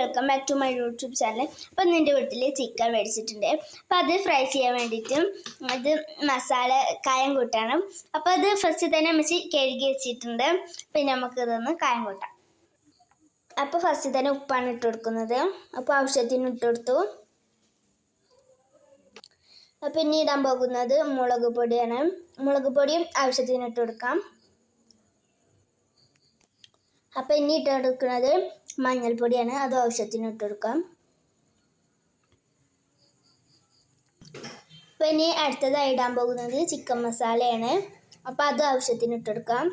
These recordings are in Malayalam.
Welcome back to my YouTube channel അപ്പോൾ ഇന്ന് എന്റെ വീട്ടിൽ ചിക്കൻ മേടിച്ചിട്ടുണ്ട്. അപ്പോൾ അത് ഫ്രൈ ചെയ്യാൻ വേണ്ടിയിട്ടും അത് മസാല കായം കൂട്ടണം അപ്പോൾ അത് ഫസ്റ്റ് തന്നെ അമ്മച്ചി കഴുകി വെച്ചിട്ടുണ്ട്. പിന്നെ നമുക്ക് ഇതൊന്ന് കായം കൂട്ടാം. അപ്പോൾ ഫസ്റ്റ് തന്നെ ഉപ്പാണ് ഇട്ട് കൊടുക്കുന്നത്. അപ്പോൾ ആവശ്യത്തിന് ഇട്ട് കൊടുത്തു. ഇനി ഇടാൻ പോകുന്നത് മുളക് പൊടിയാണ്. മുളക് പൊടിയും ആവശ്യത്തിന് ഇട്ട് കൊടുക്കാം. അപ്പം ഇനി ഇട്ടെടുക്കുന്നത് മഞ്ഞൾപ്പൊടിയാണ്. അത് ആവശ്യത്തിന് ഇട്ടെടുക്കാം. കൊടുക്കാം അപ്പം ഇനി അടുത്തതായി ഇടാൻ പോകുന്നത് ചിക്കൻ മസാലയാണ്. അപ്പം അത് ആവശ്യത്തിന് ഇട്ടെടുക്കാം.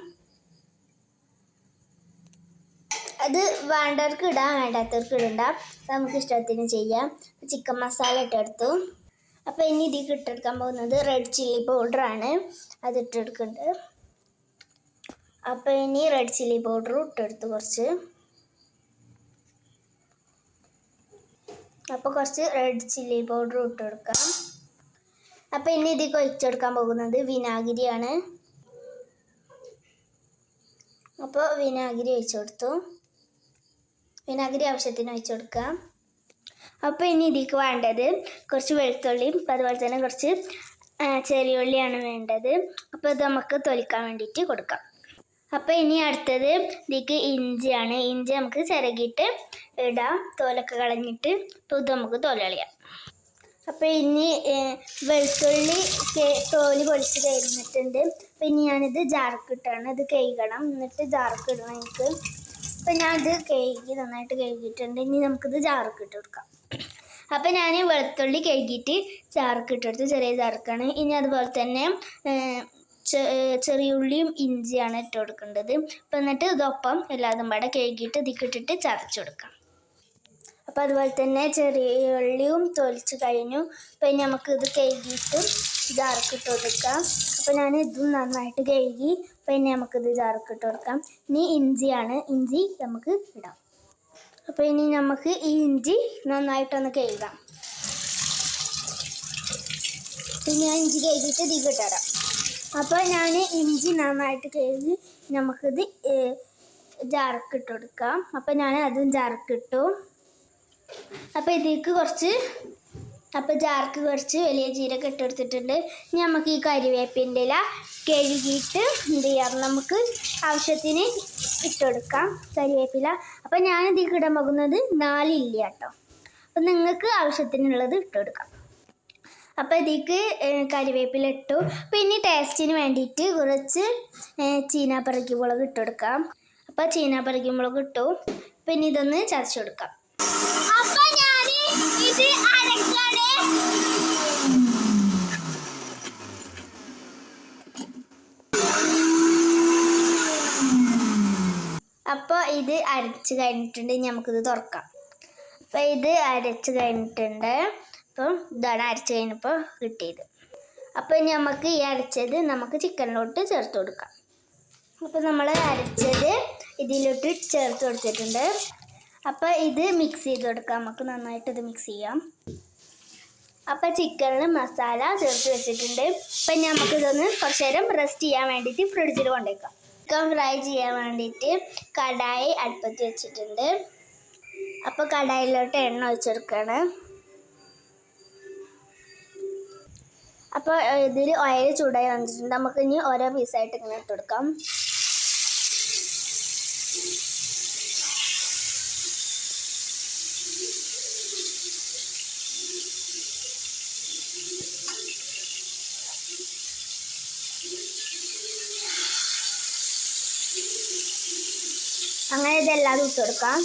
അത് വേണ്ടവർക്ക് ഇടാം വേണ്ടാത്തവർക്ക് ഇടണ്ട. നമുക്ക് ഇഷ്ടത്തിന് ചെയ്യാം. ചിക്കൻ മസാല ഇട്ടെടുത്തു. അപ്പോൾ ഇനി ഇതിൽ ഇട്ടെടുക്കാൻ പോകുന്നത് റെഡ് ചില്ലി പൗഡറാണ് അത് ഇട്ടെടുക്കുന്നുണ്ട്. അപ്പോൾ ഇനി റെഡ് ചില്ലി പൗഡർ ഇട്ടെടുത്ത് കുറച്ച്. അപ്പോൾ കുറച്ച് റെഡ് ചില്ലി പൗഡർ ഇട്ടെടുക്കാം. അപ്പോൾ ഇനി ഇതിൽ ഒഴിച്ചെടുക്കാൻ പോകുന്നത് വിനാഗിരിയാണ്. അപ്പോൾ വിനാഗിരി ഒഴിച്ചു കൊടുത്തു വിനാഗിരി ആവശ്യത്തിന് ഒഴിച്ചു കൊടുക്കാം അപ്പോൾ ഇനി ഇതിക്ക് വേണ്ടത് കുറച്ച് വെളുത്തുള്ളിയും അതുപോലെ തന്നെ കുറച്ച് ചെറിയ ഉള്ളിയാണ് വേണ്ടത്. അപ്പോൾ ഇത് നമുക്ക് തൊലിക്കാൻ വേണ്ടിയിട്ട് കൊടുക്കാം. അപ്പോൾ ഇനി അടുത്തത് ഇതിക്ക് ഇഞ്ചിയാണ്. ഇഞ്ചി നമുക്ക് ചിരകിയിട്ട് ഇടാം. തോലൊക്കെ കളഞ്ഞിട്ട്. അപ്പോൾ ഇത് നമുക്ക് തോല കളയാം. അപ്പോൾ ഇനി വെളുത്തുള്ളി തോൽ പൊളിച്ച് കഴിഞ്ഞിട്ടുണ്ട്. അപ്പോൾ ഇനി ഞാനിത് ജാർക്കിട്ടാണ് ഇത് കഴുകണം. എന്നിട്ട് ജാർക്ക് ഇടണം എനിക്ക്. അപ്പം ഞാനിത് കഴുകി നന്നായിട്ട് കഴുകിയിട്ടുണ്ട്. ഇനി നമുക്കിത് ജാർക്കിട്ട് കൊടുക്കാം. അപ്പോൾ ഞാൻ വെളുത്തുള്ളി കഴുകിയിട്ട് ചാർക്കിട്ടെടുത്ത് ചെറിയ ജാർക്കാണ്. ഇനി അതുപോലെ തന്നെ ഏ, ചെ- ഏ, ചെറിയ ഉള്ളിയും ഇഞ്ചിയാണ് ഇട്ട് കൊടുക്കേണ്ടത്. അപ്പം എന്നിട്ട് ഇതൊപ്പം എല്ലാതും പാടെ കഴുകിയിട്ട് ഇതിക്കിട്ടിട്ട് ചതച്ച് കൊടുക്കാം. അപ്പം അതുപോലെ തന്നെ ചെറിയ ഉള്ളിയും തൊലിച്ച് കഴിഞ്ഞു. അപ്പം നമുക്ക് ഇത് കഴുകിയിട്ട് ജാർക്ക് ഇട്ട് കൊടുക്കാം. അപ്പം ഞാൻ ഇതും നന്നായിട്ട് കഴുകി ഇനി നമുക്കിത് ജാർക്ക് ഇട്ട് കൊടുക്കാം. ഇനി ഇഞ്ചിയാണ്. ഇഞ്ചി നമുക്ക് ഇടാം. അപ്പോൾ ഇനി നമുക്ക് ഈ ഇഞ്ചി നന്നായിട്ടൊന്ന് കഴുകാം. പിന്നെ ഇഞ്ചി കഴുകിയിട്ട് ഇതിൽ ഇട്ടിടാം അപ്പോൾ ഞാൻ ഇഞ്ചി നന്നായിട്ട് കഴുകി നമുക്കിത് ജാറക്കിട്ട് കൊടുക്കാം അപ്പോൾ ഞാൻ അതും ജാറക്കിട്ടു അപ്പൊ അപ്പോൾ ഇതിലേക്ക് കുറച്ച് അപ്പോൾ ജാർക്ക് കുറച്ച് വലിയ ജീരകം ഇട്ട് കൊടുത്തിട്ടുണ്ട് ഇനി നമുക്ക് ഈ കരിവേപ്പിന്റെ ഇല കഴുകിയിട്ട് എന്ത് ചെയ്യാം? നമുക്ക് ആവശ്യത്തിന് ഇട്ട് കൊടുക്കാം കരിവേപ്പില. അപ്പോൾ ഇതിലേക്ക് ഇടാൻ പോകുന്നത് നാലില്ല കേട്ടോ അപ്പോൾ നിങ്ങൾക്ക് ആവശ്യത്തിനുള്ളത് ഇട്ട് കൊടുക്കാം അപ്പോൾ ഇതിലേക്ക് കറിവേപ്പില ഇട്ടു. പിന്നെ ടേസ്റ്റിന് വേണ്ടിയിട്ട് കുറച്ച് ചീനാപ്പറക്കി മുളക് ഇട്ട് കൊടുക്കാം. അപ്പോൾ ചീനാപ്പറക്കി മുളക് ഇട്ടു. പിന്നെ ഇതൊന്ന് ചതച്ചു കൊടുക്കാം. ഞാൻ ഇത് അപ്പോൾ ഇത് അരച്ച് കഴിഞ്ഞിട്ടുണ്ട്. നമുക്കിത് തുറക്കാം. അപ്പോൾ ഇത് അരച്ച് കഴിഞ്ഞിട്ടുണ്ട്. അപ്പം ഇതാണ് അരച്ച് കഴിഞ്ഞപ്പോൾ കിട്ടിയത്. അപ്പോൾ ഇനി നമുക്ക് ഈ അരച്ചത് നമുക്ക് ചിക്കനിലോട്ട് ചേർത്ത് കൊടുക്കാം. അപ്പോൾ നമ്മൾ അരച്ചത് ഇതിലോട്ട് ചേർത്ത് കൊടുത്തിട്ടുണ്ട്. അപ്പോൾ ഇത് മിക്സ് ചെയ്ത് കൊടുക്കാം. നമുക്ക് നന്നായിട്ട് ഇത് മിക്സ് ചെയ്യാം. അപ്പോൾ ചിക്കനിൽ മസാല ചേർത്ത് വെച്ചിട്ടുണ്ട്. അപ്പം നമുക്ക് ഇതൊന്ന് കുറച്ച് നേരം റെസ്റ്റ് ചെയ്യാൻ വേണ്ടിയിട്ട് ഫ്രിഡ്ജിൽ കൊണ്ടുവയ്ക്കാം ചിക്കൻ ഫ്രൈ ചെയ്യാൻ വേണ്ടിയിട്ട് കടായി അടുപ്പത്ത് വെച്ചിട്ടുണ്ട്. അപ്പോൾ കടായിലോട്ട് എണ്ണ ഒഴിച്ചെടുക്കുകയാണ് അപ്പോൾ ഇതിൽ ഓയിൽ ചൂടായി വന്നിട്ടുണ്ട്. നമുക്ക് ഇനി ഓരോ പീസായിട്ട് ഇങ്ങനെ ഇട്ട് കൊടുക്കാം. അങ്ങനെ ഇതെല്ലാം ഇട്ട് കൊടുക്കാം.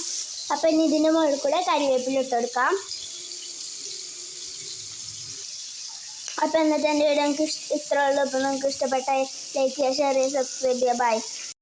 അപ്പം ഇനി ഇതിന്റെ മുകളിൽ കൂടെ കരിവേപ്പില ഇട്ട് കൊടുക്കാം. അപ്പം ഇന്നത്തെ എന്റെ വീഡിയോ നിങ്ങൾക്ക് ഇഷ്ട- ഇത്രേ അപ്പം നിങ്ങൾക്ക് ഇഷ്ടപ്പെട്ട ലൈക്ക് ചെയ്യുക ഷെയർ ചെയ്യുക സബ്സ്ക്രൈബ് ചെയ്യുക. ബൈ